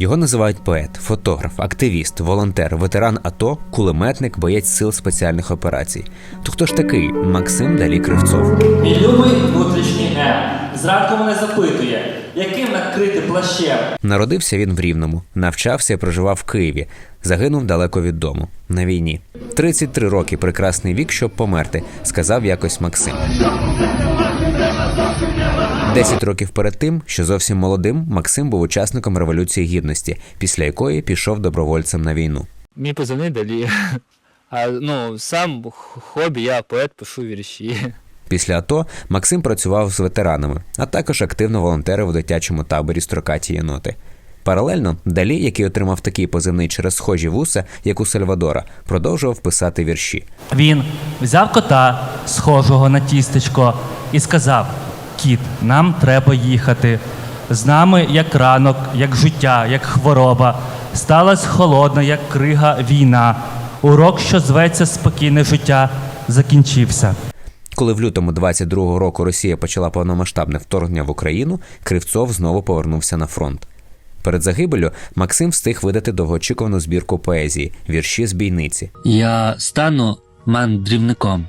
Його називають поет, фотограф, активіст, волонтер, ветеран АТО, кулеметник, боєць сил спеціальних операцій. То хто ж такий Максим Далі Кривцов? Мій любий внутрішній М. Зранку мене запитує, яким накрити плащем. Народився він в Рівному, навчався і проживав в Києві. Загинув далеко від дому на війні. 33 роки прекрасний вік, щоб померти, сказав якось Максим. Десять років перед тим, що зовсім молодим, Максим був учасником революції гідності, після якої пішов добровольцем на війну. Мій позивний далі. А ну, сам хобі, я поет, пишу вірші. Після АТО Максим працював з ветеранами, а також активно волонтерив у дитячому таборі строкаті єноти. Паралельно Далі, який отримав такий позивний через схожі вуса, як у Сальвадора, продовжував писати вірші. Він взяв кота, схожого на тістечко, і сказав: Кіт, нам треба їхати. З нами як ранок, як життя, як хвороба. Сталась холодна, як крига війна. Урок, що зветься спокійне життя, закінчився. Коли в лютому 22-го року Росія почала повномасштабне вторгнення в Україну, Кривцов знову повернувся на фронт. Перед загибелю Максим встиг видати довгоочікувану збірку поезії вірші з бійниці. Я стану мандрівником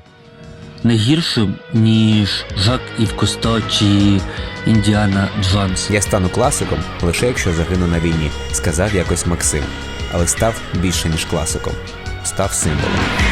не гіршим, ніж Жак Ів Косто чи Індіана Джонс. Я стану класиком лише якщо загину на війні, сказав якось Максим, але став більше ніж класиком, став символом.